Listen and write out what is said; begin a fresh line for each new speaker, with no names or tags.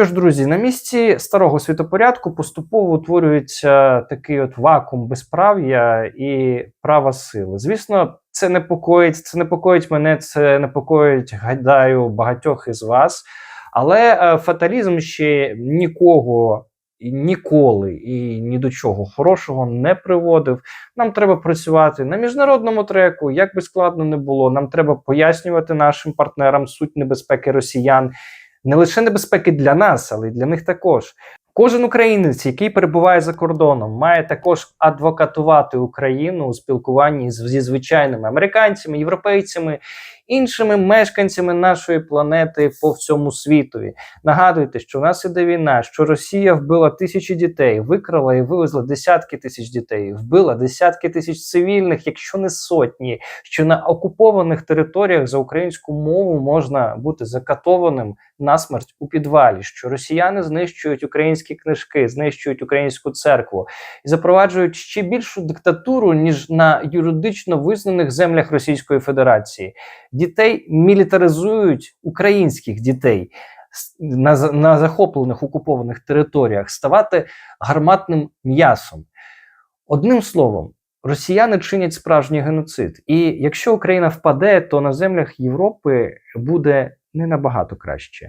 Що ж, друзі, на місці старого світопорядку поступово утворюється такий от вакуум безправ'я і права сили. Звісно, це непокоїть, це непокоїть мене, це непокоїть, гадаю, багатьох із вас. Але е, фаталізм ще нікого ніколи і ні до чого хорошого не приводив. Нам треба працювати на міжнародному треку, як би складно не було. Нам треба пояснювати нашим партнерам суть небезпеки росіян не лише небезпеки для нас, але й для них також. Кожен українець, який перебуває за кордоном, має також адвокатувати Україну у спілкуванні зі звичайними американцями, європейцями, іншими мешканцями нашої планети по всьому світові. Нагадуйте, що в нас іде війна, що Росія вбила тисячі дітей, викрала і вивезла десятки тисяч дітей, вбила десятки тисяч цивільних, якщо не сотні. Що на окупованих територіях за українську мову можна бути закатованим на смерть у підвалі, що росіяни знищують українські книжки, знищують українську церкву і запроваджують ще більшу диктатуру ніж на юридично визнаних землях Російської Федерації. Дітей мілітаризують українських дітей на, на захоплених окупованих територіях ставати гарматним м'ясом. Одним словом. Росіяни чинять справжній геноцид, і якщо Україна впаде, то на землях Європи буде не набагато краще.